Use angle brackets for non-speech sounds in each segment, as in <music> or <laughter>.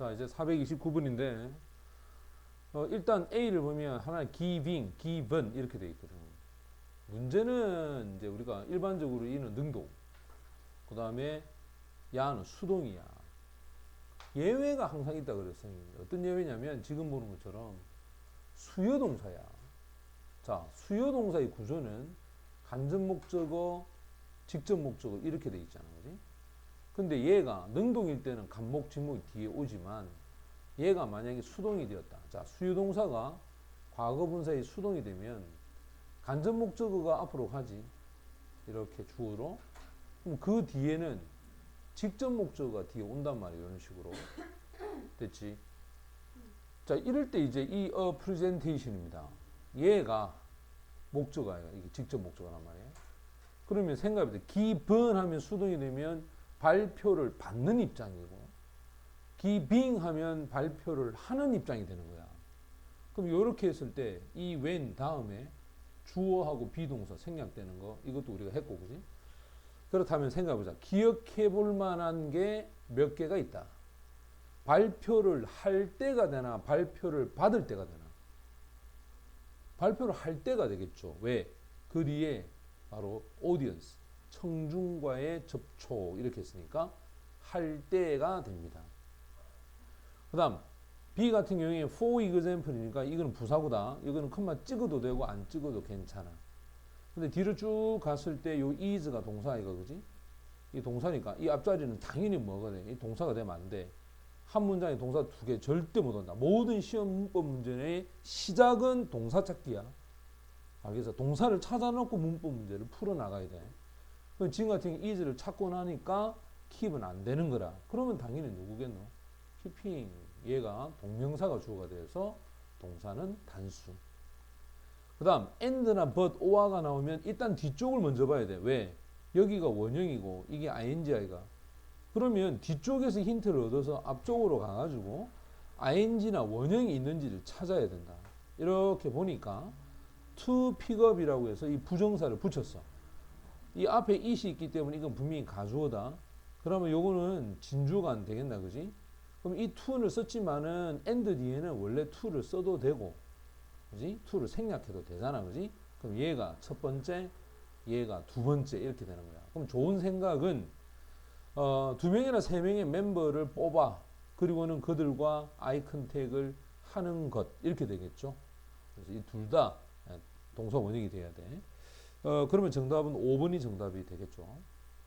자, 이제 429분인데, 어, 일단 A를 보면 하나 giving, given 이렇게 돼 있거든. 문제는 이제 우리가 일반적으로 이는 능동, 그 다음에 야는 수동이야. 예외가 항상 있다 그랬어요. 어떤 예외냐면 지금 보는 것처럼 수요동사야. 자, 수요동사의 구조는 간접 목적어, 직접 목적어 이렇게 돼 있잖아. 그지? 근데 얘가 능동일 때는 간목, 직목이 뒤에 오지만 얘가 만약에 수동이 되었다. 자, 수요동사가 과거 분사의 수동이 되면 간접 목적어가 앞으로 가지. 이렇게 주어로. 그럼 그 뒤에는 직접 목적어가 뒤에 온단 말이에요. 이런 식으로. <coughs> 됐지? 자, 이럴 때 이제 이 a presentation입니다. 얘가 목적어예요. 이게 직접 목적어란 말이에요. 그러면 생각해보세요. 기번 하면 수동이 되면 발표를 받는 입장이고 기빙 하면 발표를 하는 입장이 되는 거야. 그럼 이렇게 했을 때 이 when 다음에 주어하고 비동사 생략되는 거 이것도 우리가 했고 그지? 그렇다면 생각해보자. 기억해 볼 만한 게 몇 개가 있다. 발표를 할 때가 되나 발표를 받을 때가 되나 발표를 할 때가 되겠죠. 왜? 그 뒤에 바로 audience 청중과의 접촉 이렇게 했으니까 할 때가 됩니다. 그 다음 B 같은 경우에 for example이니까 이거는 부사구다. 이거는 컴마 찍어도 되고 안 찍어도 괜찮아. 근데 뒤로 쭉 갔을 때 요 is가 동사이가 그지? 이 동사니까 이 앞자리는 당연히 뭐가 돼? 이 동사가 되면 안 돼. 한 문장에 동사 두 개 절대 못 온다. 모든 시험 문법 문제의 시작은 동사 찾기야. 알겠어? 동사를 찾아놓고 문법 문제를 풀어 나가야 돼. 그럼 지금 같은 경우 is를 찾고 나니까 keep은 안 되는 거라. 그러면 당연히 누구겠노? keeping. 얘가 동명사가 주어가 돼서 동사는 단수. 그 다음 and나 but, or가 나오면 일단 뒤쪽을 먼저 봐야 돼. 왜? 여기가 원형이고 이게 ing이가. 그러면 뒤쪽에서 힌트를 얻어서 앞쪽으로 가가지고 ing나 원형이 있는지를 찾아야 된다. 이렇게 보니까 to pick up이라고 해서 이 부정사를 붙였어. 이 앞에 it이 있기 때문에 이건 분명히 가주어다. 그러면 요거는 진주가 안 되겠나, 그지? 그럼 이 to를 썼지만은 and 뒤에는 원래 to를 써도 되고, 그지? to를 생략해도 되잖아, 그지? 그럼 얘가 첫 번째, 얘가 두 번째 이렇게 되는 거야. 그럼 좋은 생각은 어, 두 명이나 세 명의 멤버를 뽑아 그리고는 그들과 아이 컨택을 하는 것 이렇게 되겠죠. 그래서 이 둘 다 동사 원형이 돼야 돼. 어, 그러면 정답은 5번이 정답이 되겠죠.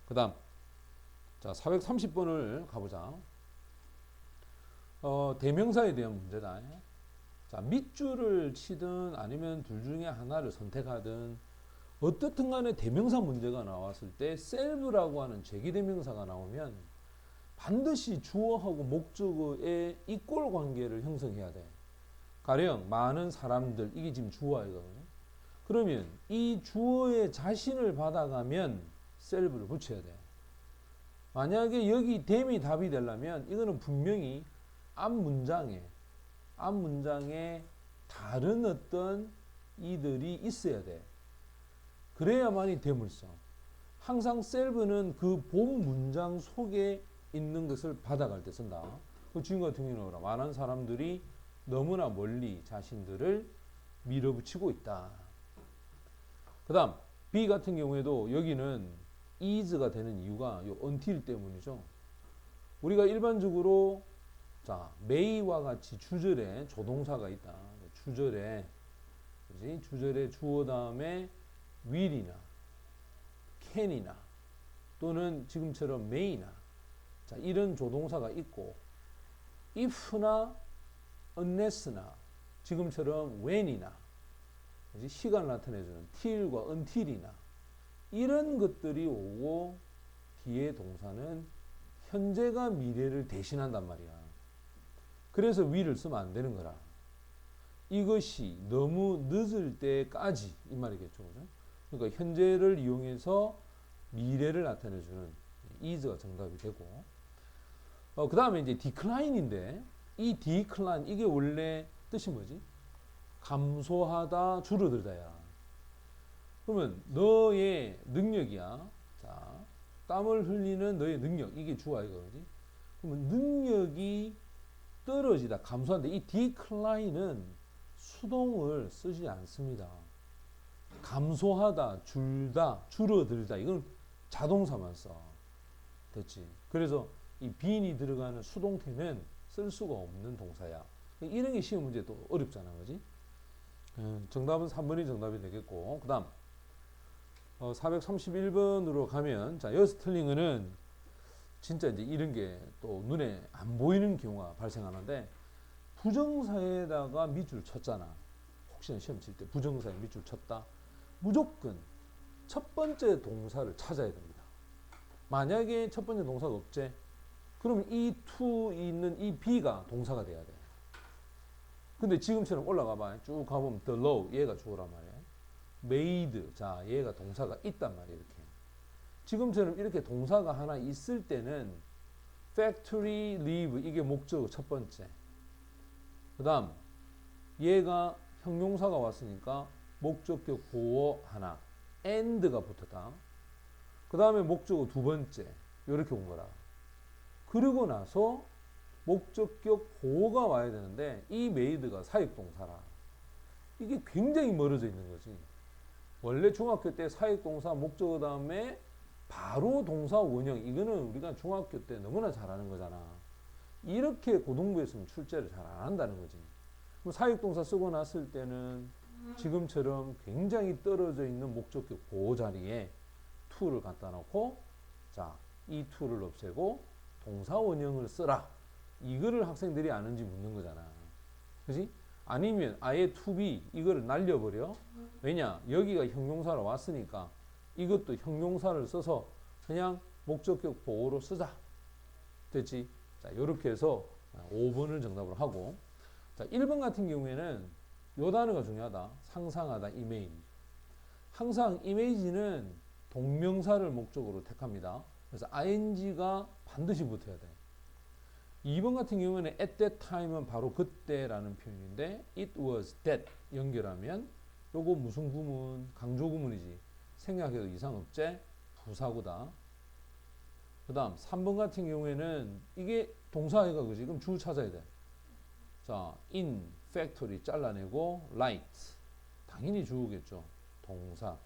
그 다음, 자, 430번을 가보자. 어, 대명사에 대한 문제다. 자, 밑줄을 치든 아니면 둘 중에 하나를 선택하든 어떻든 간에 대명사 문제가 나왔을 때 셀브라고 하는 제기대명사가 나오면 반드시 주어하고 목적어의 이꼴 관계를 형성해야 돼. 가령 많은 사람들 이게 지금 주어이거든요. 그러면 이 주어의 자신을 받아가면 셀브를 붙여야 돼. 만약에 여기 댐이 답이 되려면 이거는 분명히 앞 문장에 앞 문장에 다른 어떤 이들이 있어야 돼. 그래야만이 대물성. 항상 셀브는 그 본 문장 속에 있는 것을 받아갈 때 쓴다. 그 지금 같은 경우는 많은 사람들이 너무나 멀리 자신들을 밀어붙이고 있다. 그 다음 B 같은 경우에도 여기는 is가 되는 이유가 요 until 때문이죠. 우리가 일반적으로 자 may와 같이 주절에 조동사가 있다. 주절에 그지? 주절에 주어 다음에 will이나 can이나 또는 지금처럼 may나 자 이런 조동사가 있고 if나 unless나 지금처럼 when이나? 시간을 나타내주는 till과 until이나 이런 것들이 오고 뒤에 동사는 현재가 미래를 대신한단 말이야. 그래서 will을 쓰면 안 되는 거라. 이것이 너무 늦을 때까지 이 말이겠죠. 그죠? 그러니까 현재를 이용해서 미래를 나타내주는 is가 정답이 되고 어, 그 다음에 이제 decline인데 이 decline 이게 원래 뜻이 뭐지? 감소하다 줄어들다야. 그러면 너의 능력이야. 자, 땀을 흘리는 너의 능력 이게 주어야 이거지. 그러면 능력이 떨어지다, 감소한다. 이 decline은 수동을 쓰지 않습니다. 감소하다, 줄다, 줄어들다. 이건 자동사만 써. 됐지. 그래서 이 being이 들어가는 수동태는 쓸 수가 없는 동사야. 이런 게 시험 문제도 어렵잖아, 그지? 음, 정답은 3번이 정답이 되겠고, 그 다음, 어, 431번으로 가면, 자, 여기서 틀린 거는 진짜 이제 이런 게 또 눈에 안 보이는 경우가 발생하는데, 부정사에다가 밑줄 쳤잖아. 혹시나 시험 칠 때 부정사에 밑줄 쳤다. 무조건 첫 번째 동사를 찾아야 됩니다. 만약에 첫 번째 동사가 없지, 그러면 이 to 있는 이 be가 동사가 돼야 돼. 근데 지금처럼 올라가 봐. 쭉 가보면 the law 얘가 주어란 말이야. made 자 얘가 동사가 있단 말이야 이렇게. 지금처럼 이렇게 동사가 하나 있을 때는 factory leave 이게 목적 첫 번째. 그다음 얘가 형용사가 왔으니까 목적격 보어 하나 and가 붙었다. 그 다음에 목적어 두 번째 이렇게 온 거라. 그리고 나서 목적격 보호가 와야 되는데 이 메이드가 사역동사라. 이게 굉장히 멀어져 있는 거지. 원래 중학교 때 사역동사 목적어 다음에 바로 동사 원형 이거는 우리가 중학교 때 너무나 잘하는 거잖아. 이렇게 고등부에서는 출제를 잘 안 한다는 거지. 그럼 사역동사 쓰고 났을 때는 지금처럼 굉장히 떨어져 있는 목적격 보호 자리에 to를 갖다 놓고 자, 이 to를 없애고 동사 원형을 쓰라. 이거를 학생들이 아는지 묻는 거잖아. 그지? 아니면 아예 be 이거를 날려버려. 왜냐? 여기가 형용사로 왔으니까 이것도 형용사를 써서 그냥 목적격 보호로 쓰자. 됐지? 자, 이렇게 해서 5번을 정답으로 하고 자, 1번 같은 경우에는 요 단어가 중요하다. 상상하다, 이메이지. 항상 이메이지는 동명사를 목적으로 택합니다. 그래서 ing가 반드시 붙어야 돼. 2번 같은 경우에는 at that time은 바로 그때라는 표현인데 it was that 연결하면 요거 무슨 구문? 강조 구문이지. 생략해도 이상 없지? 부사구다. 그 다음 3번 같은 경우에는 이게 동사이가 그지? 그럼 주 찾아야 돼. 자, in factory 잘라내고 light 당연히 주겠죠. 동사.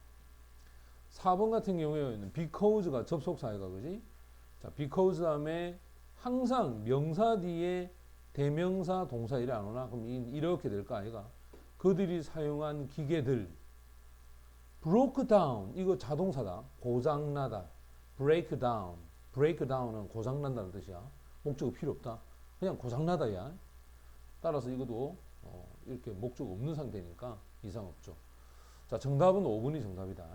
4번 같은 경우에는 because가 접속사이가 그지? 자, because 다음에 항상 명사 뒤에 대명사 동사 이래 안 오나? 그럼 이- 이렇게 될까 아이가? 그들이 사용한 기계들 broke down 이거 자동사다. 고장나다. break down. break down은 고장난다는 뜻이야. 목적어 필요 없다. 그냥 고장나다야. 따라서 이것도 어, 이렇게 목적 없는 상태니까 이상 없죠. 자, 정답은 5번이 정답이다.